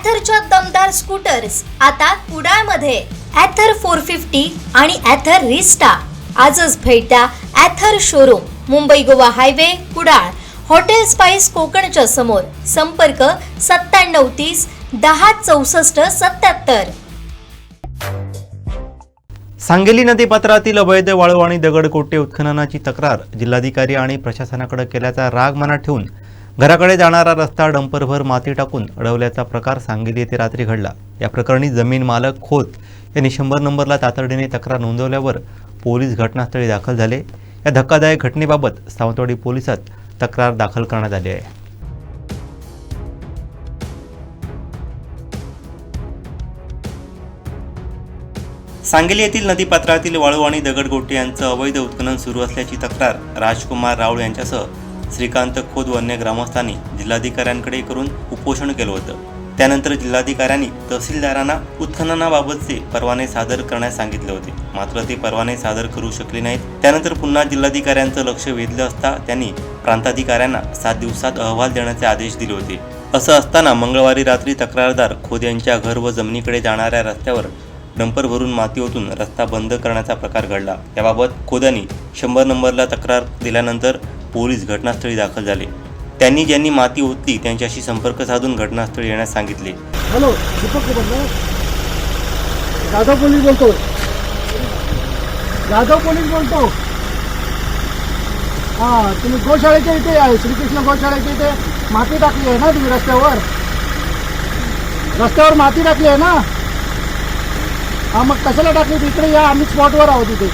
ॲथरच्या दमदार स्कूटर्स आता कुडाळमध्ये. ॲथर फोर फिफ्टी आणि ॲथर रिस्टा आजच भेट द्या Ather showroom Mumbai Goa highway Kudal. Hotel Spice कोकणच्या समोर. संपर्क सत्त्याण्णव तीस दहा चौसष्ट सत्याहत्तर सांगली नदीपात्रातील अवैध वाळू आणि दगडकोटे उत्खननाची तक्रार जिल्हाधिकारी आणि प्रशासनाकडे केल्याचा राग मनात ठेवून घराकडे जाणारा रस्ता डंपरभर माती टाकून अडवल्याचा प्रकार सांगली येथे रात्री घडला. या प्रकरणी जमीन मालक खोत यांनी शंभर नंबरला तातडीने तक्रार नोंदवल्यावर पोलीस घटनास्थळी दाखल झाले. या धक्कादायक घटनेबाबत सावंतवाडी पोलिसात तक्रार दाखल करण्यात आली आहे. सांगली येथील नदीपात्रातील वाळू आणि दगडगोटे यांचं अवैध उत्खनन सुरू असल्याची तक्रार राजकुमार राऊळ यांच्यासह श्रीकांत खोद व अन्य ग्रामस्थांनी जिल्हाधिकाऱ्यांकडे करून उपोषण केलं होतं. त्यानंतर जिल्हाधिकाऱ्यांनी तहसीलदारांना उत्खननाबाबतचे परवाने सादर करण्यास सांगितले होते. मात्र ते परवाने सादर करू शकले नाहीत. त्यानंतर पुन्हा जिल्हाधिकाऱ्यांचं लक्ष वेधलं असता त्यांनी प्रांताधिकाऱ्यांना सात दिवसात अहवाल देण्याचे आदेश दिले होते. असं असताना मंगळवारी रात्री तक्रारदार खोद यांच्या घर व जमिनीकडे जाणाऱ्या रस्त्यावर डंपर भरून माती ओतून रस्ता बंद करण्याचा प्रकार घडला. याबाबत खोदांनी शंभर नंबरला तक्रार दिल्यानंतर पोलीस घटनास्थळी दाखल झाले. त्यांनी ज्यांनी माती ओतली त्यांच्याशी संपर्क साधून घटनास्थळी येण्यास सांगितले. हॅलो दीपक जाधव पोलीस बोलतो. जाधव पोलीस बोलतो. हां तुम्ही गोशाळेच्या इथे आहे श्रीकृष्ण गोशाळेच्या इथे माती टाकली आहे ना तुम्ही रस्त्यावर? रस्त्यावर माती टाकली आहे ना? हां मग कशाला टाकली? तिकडे इकडे या आम्ही स्पॉटवर आहोत इथे.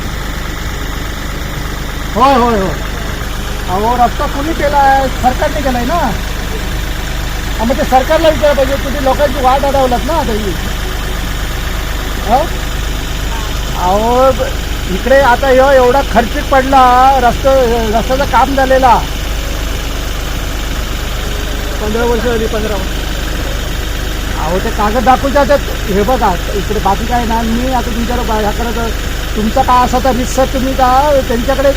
होय होय होय. अहो रस्ता कुणी केला आहे? सरकारने केला आहे ना मग ते सरकारला विचारायला पाहिजे. तुम्ही लोकांची वाट अडवलात ना आता अहो. इकडे आता ह्यो एवढा खर्चिक पडला रस्ता रस्त्याचं काम झालेला. पंधरा वर्ष झाली पंधरा अहो ते कागद दाखवूच्या ते हे बघा इकडे बाकी काय ना मी आता तुमच्याकडे बा- ह्याकडे तर तुमचा काय असा तर रिसर्च तुम्ही का? त्यांच्याकडे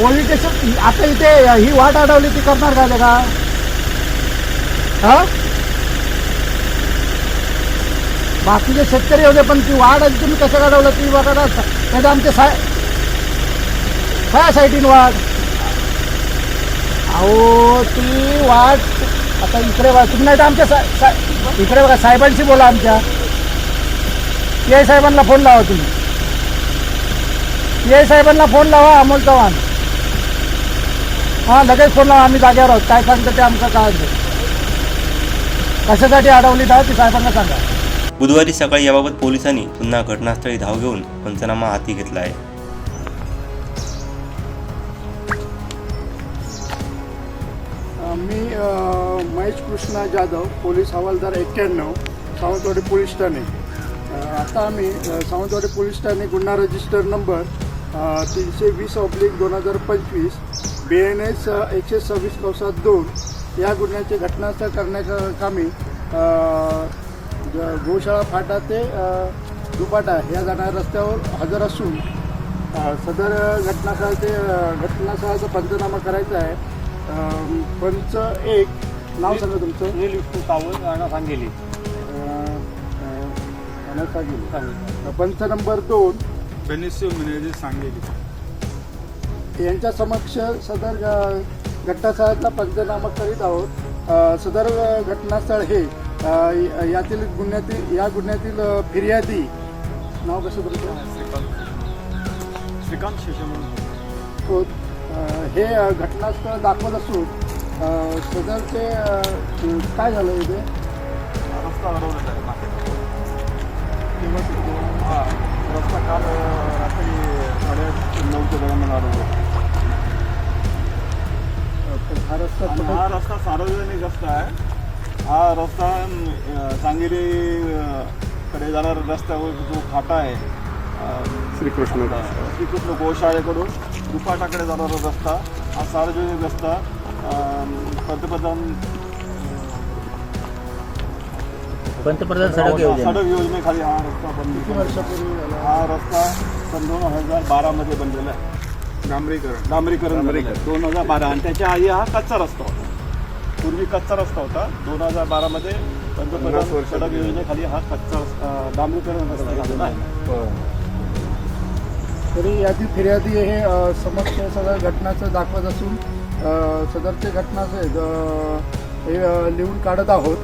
पोलीस स्टेशन आता इथे ही वाट अडवली ती करणार काय का हा? बाकीचे शेतकरी होते पण ती वाढ आधी तुम्ही कसं अडवलं? ती वाट नाही. त्याचं आमचे साय काय साईटीन वाट. अहो ती वाट आता इकडे बघा तुम्ही नाही तर आमच्या सा- सा- इकडे बघा साहेबांशी बोला आमच्या. पी आय साहेबांना फोन लावा तुम्ही. पी आय साहेबांना फोन लावा अमोल चव्हाण. हां लगेच फोन लावा आम्ही जागेवर आहोत. काय सांगतं ते आमचं काय कशासाठी अडवली जाऊ ती साहेबांना सांगा. बुधवारी सकाळी याबाबत पोलिसांनी पुन्हा घटनास्थळी धाव घेऊन पंचनामा हाती घेतला आहे. मी महेश कृष्णा जाधव पोलीस हवालदार एक्क्याण्णव सावंतवाडी पोलीस ठाणे. आता आम्ही सावंतवाडी पोलीस ठाणे गुन्हा रजिस्टर नंबर तीनशे वीस ऑब्लिक दोन हजार पंचवीस बी एन एस एकशे सव्वीस कौसात दोन या गुन्ह्याचे घटनास्थळ करण्याच्या कामी गोशाळा फाटा ते दुपाटा या जाणाऱ्या रस्त्यावर हजर असून सदर घटनास्थळाचे घटनास्थळाचा पंचनामा करायचा आहे. पंच एक नाव सांगा तुमचं. सुनील विष्णू सावंत राणा सांगेली. अ, अ, अनर्था गेली. पंच नंबर दोन. बेनिसिओ मिनेजे सांगेली. यांच्या समक्ष सदर घटनास्थळाचा पंचनामा करीत आहोत. सदर घटनास्थळ हे यातील गुन्ह्यातील या गुन्ह्यातील फिर्यादी नाव कसं श्रीकांत. होत अ, हे अ, घटनास्थळ दाखवत असून अ, सदरचे अ, काय झालं इथे? रस्ता ते- हा रस्ता काल रात्री साडे नऊच्या दरम्यान अडवला हा रस्ता हा सार्वजनिक रस्ता आहे. हा रस्ता अं, कडे जाणारा रस्त्यावर जो फाटा आहे श्रीकृष्ण श्रीकृष्ण गोशाळेकडून दुपाटाकडे जाणारा रस्ता हा सार्वजनिक रस्ता पंतप्रधान पंतप्रधान सडक योजना. सडक योजनेखाली हा रस्ता बनला वर्षापूर्वी झाला? हा रस्ता सन दोन हजार बारामध्ये बनलेला आहे. डांबरीकरण. डांबरीकरण दोन हजार बारा. आणि त्याच्या आधी हा कच्चा रस्ता होता. पूर्वी कच्चा रस्ता होता. दोन हजार बारामध्ये पंतप्रधान सडक योजनेखाली हा कच्चा अं, डांबरीकरण रस्ता झालेला आहे. तरी यातील फिर्यादी हे अ, समक्ष सदर घटनाचं दाखवत असून अ, सदरचे घटनाचे अ, हे अ, लिहून काढत आहोत.